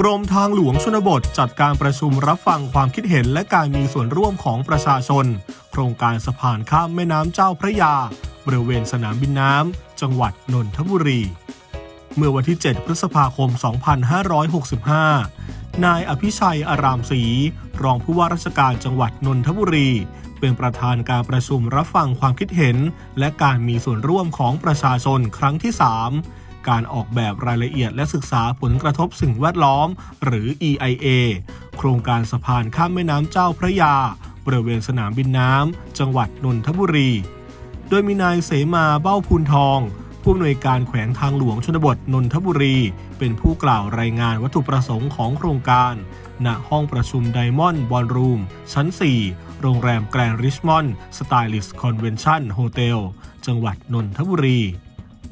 กรมทางหลวงชนบทจัดการประชุมรับฟังความคิดเห็นและการมีส่วนร่วมของประชาชน โครงการสะพานข้ามแม่น้ำเจ้าพระยา บริเวณสนามบินน้ำ จังหวัดนนทบุรี เมื่อวันที่ 7 พฤษภาคม 2565 นายอภิชัยอารามศรีรองผู้ว่าราชการจังหวัดนนทบุรี เป็นประธานการประชุมรับฟังความคิดเห็น และการมีส่วนร่วมของประชาชนครั้งที่ 3 การออกแบบรายละเอียดและศึกษาผลกระทบสิ่งแวดล้อม หรือ EIA โครงการสะพานข้ามแม่น้ำเจ้าพระยา บริเวณสนามบินน้ำ จังหวัดนนทบุรี โดยมีนายเสมาเบ้าพูนทองผู้อำนวยการแขวงทางหลวงชนบทนนทบุรี เป็นผู้กล่าวรายงานวัตถุประสงค์ของโครงการ ณ ห้องประชุมไดมอนด์บอลรูม ชั้น 4 โรงแรมแกรนด์ริชมอนด์สไตลิสคอนเวนชั่นโฮเทล จังหวัดนนทบุรี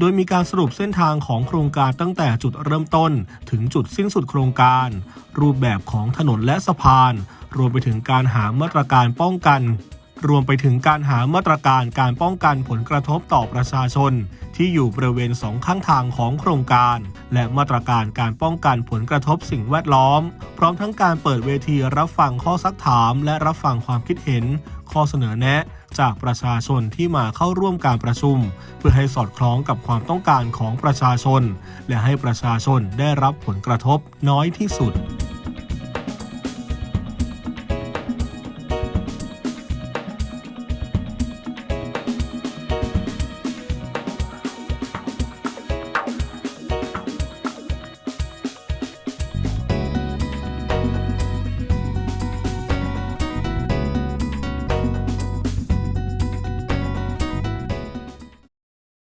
โดยมีการสรุปเส้นทางของโครงการตั้งแต่จุดเริ่มต้น ถึงจุดสิ้นสุดโครงการ รูปแบบของถนนและสะพาน รวมไปถึงการหามาตรการป้องกัน รวมไปถึงการหามาตรการการป้องกันผลกระทบต่อประชาชน ที่อยู่บริเวณสองข้างทางของโครงการ และมาตรการการป้องกันผลกระทบสิ่งแวดล้อม พร้อมทั้งการเปิดเวทีรับฟังข้อซักถาม และรับฟังความคิดเห็น ข้อเสนอแนะ จากประชาชนที่มาเข้าร่วมการประชุม เพื่อให้สอดคล้องกับความต้องการของประชาชน และให้ประชาชนได้รับผลกระทบน้อยที่สุด